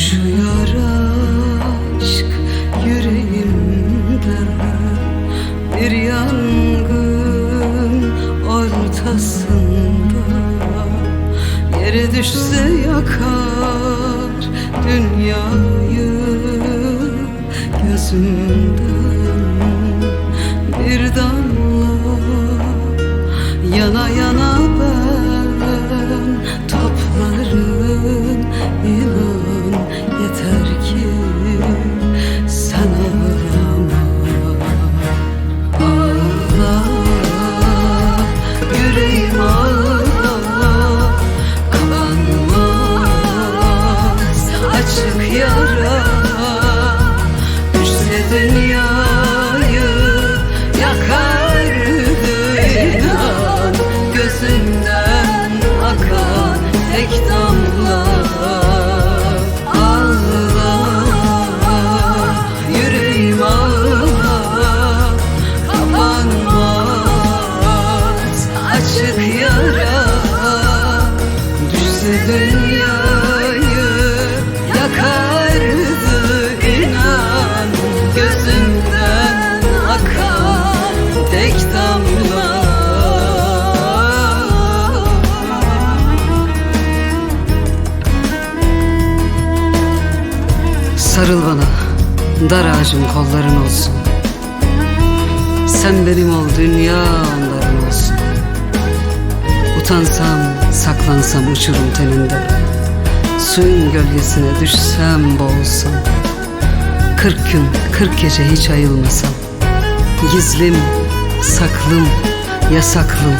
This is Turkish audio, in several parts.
Coşuyor aşk yüreğimde Bir yangın ortasında Yere düşse yakar dünyayı Gözümden. Bir damla yana yana Düşse dünyayı yakardı inan. Gözümden akan tek damla. Sarıl bana, dar ağacım kolların olsun. Sen benim ol, dünya olsun Utansam, saklansam uçurum teninde. Suyun gölgesine düşsem boğulsam. Kırk gün, kırk gece hiç ayılmasam. Gizlim, saklım, yasaklım.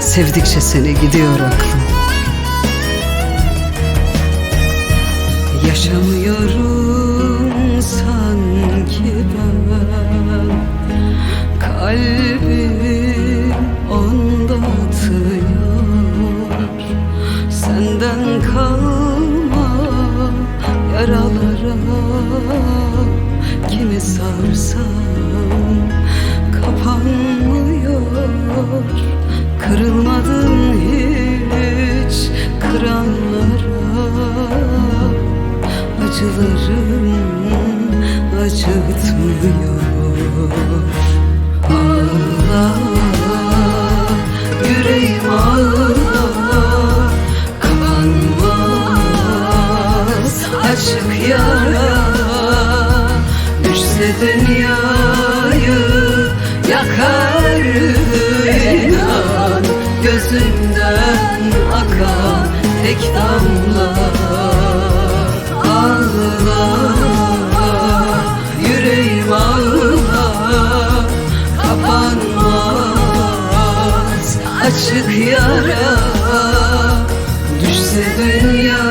Sevdikçe seni gidiyor aklım. Yaşamıyorum Kimi sarsam kapanmıyor. Kırılmadın hiç kıranlara. Acılarım acıtmıyor. Ağla yüreğim ağla kapanmaz açık yara Gece dünyayı yakardı inan Gözümden akan tek damla Ağla yüreğim ağla Kapanmaz. Açık yara Düşse dünya